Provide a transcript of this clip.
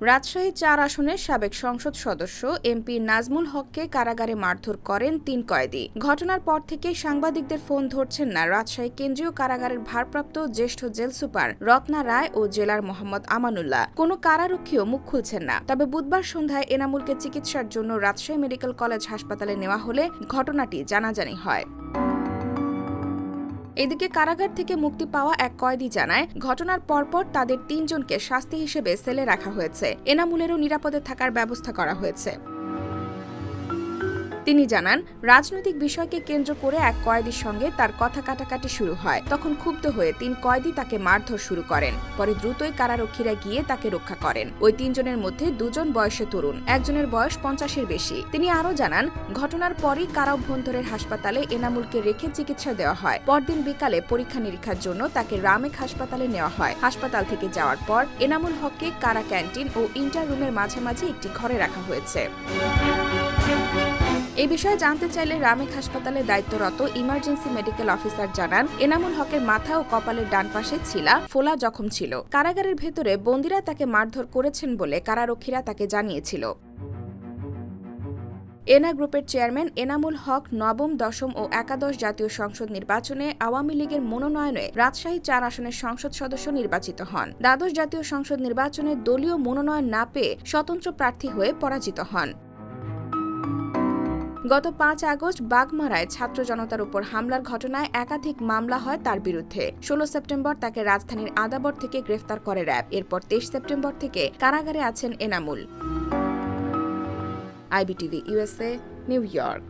রাজশাহী চার আসনের সাবেক সংসদ সদস্য এমপি নাজমুল হককে কারাগারে মারধর করেন তিন কয়েদি। ঘটনার পর থেকেই সাংবাদিকদের ফোন ধরছেন না রাজশাহী কেন্দ্রীয় কারাগারের ভারপ্রাপ্ত জ্যেষ্ঠ জেল সুপার রত্না রায় ও জেলার মোহাম্মদ আমানুল্লাহ। কোনো কারারক্ষীও মুখ খুলছেন না। তবে বুধবার সন্ধ্যায় এনামুলকে চিকিৎসার জন্য রাজশাহী মেডিকেল কলেজ হাসপাতালে নেওয়া হলে ঘটনাটি জানাজানি হয়। এদিকে কারাগার থেকে মুক্তি পাওয়া এক কয়েদি জানায়, ঘটনার পরপর তাদের তিনজনকে শাস্তি হিসেবে সেলে রাখা হয়েছে। এনামুলেরও নিরাপদে থাকার ব্যবস্থা করা হয়েছে। তিনি জানান, রাজনৈতিক বিষয়কে কেন্দ্র করে এক কয়েদির সঙ্গে তার কথা কাটাকাটি শুরু হয়। তখন ক্ষুব্ধ হয়ে তিন কয়েদি তাকে মারধর শুরু করেন। পরে দ্রুতই কারারক্ষীরা গিয়ে তাকে রক্ষা করেন। ওই তিনজনের মধ্যে দুজন বয়সে তরুণ, একজনের বয়স পঞ্চাশের বেশি। তিনি আরও জানান, ঘটনার পরই কারা অভ্যন্তরের হাসপাতালে এনামুলকে রেখে চিকিৎসা দেওয়া হয়। পরদিন বিকালে পরীক্ষা নিরীক্ষার জন্য তাকে রামেক হাসপাতালে নেওয়া হয়। হাসপাতাল থেকে যাওয়ার পর এনামুল হককে কারা ক্যান্টিন ও ইন্টার রুমের মাঝামাঝি একটি ঘরে রাখা হয়েছে। এই বিষয়ে জানতে চাইলে রামেক হাসপাতালে দায়িত্বরত ইমার্জেন্সি মেডিকেল অফিসার জানান, এনামুল হকের মাথা ও কপালের ডান পাশে ছিলা, ফোলা জখম ছিল। কারাগারের ভেতরে বন্দিরা তাকে মারধর করেছেন বলে কারারক্ষীরা তাকে জানিয়েছিল। এনা গ্রুপের চেয়ারম্যান এনামুল হক নবম, দশম ও একাদশ জাতীয় সংসদ নির্বাচনে আওয়ামী লীগের মনোনয়নে রাজশাহী চার আসনের সংসদ সদস্য নির্বাচিত হন। দ্বাদশ জাতীয় সংসদ নির্বাচনে দলীয় মনোনয়ন না পেয়ে স্বতন্ত্র প্রার্থী হয়ে পরাজিত হন। গত পাঁচ আগস্ট বাগমারায় ছাত্র জনতার উপর হামলার ঘটনায় একাধিক মামলা হয় তার বিরুদ্ধে। ষোলো সেপ্টেম্বর তাকে রাজধানীর আদাবর থেকে গ্রেফতার করে র্যাব। এরপর তেইশ সেপ্টেম্বর থেকে কারাগারে আছেন Enamul. IBTV USA New York.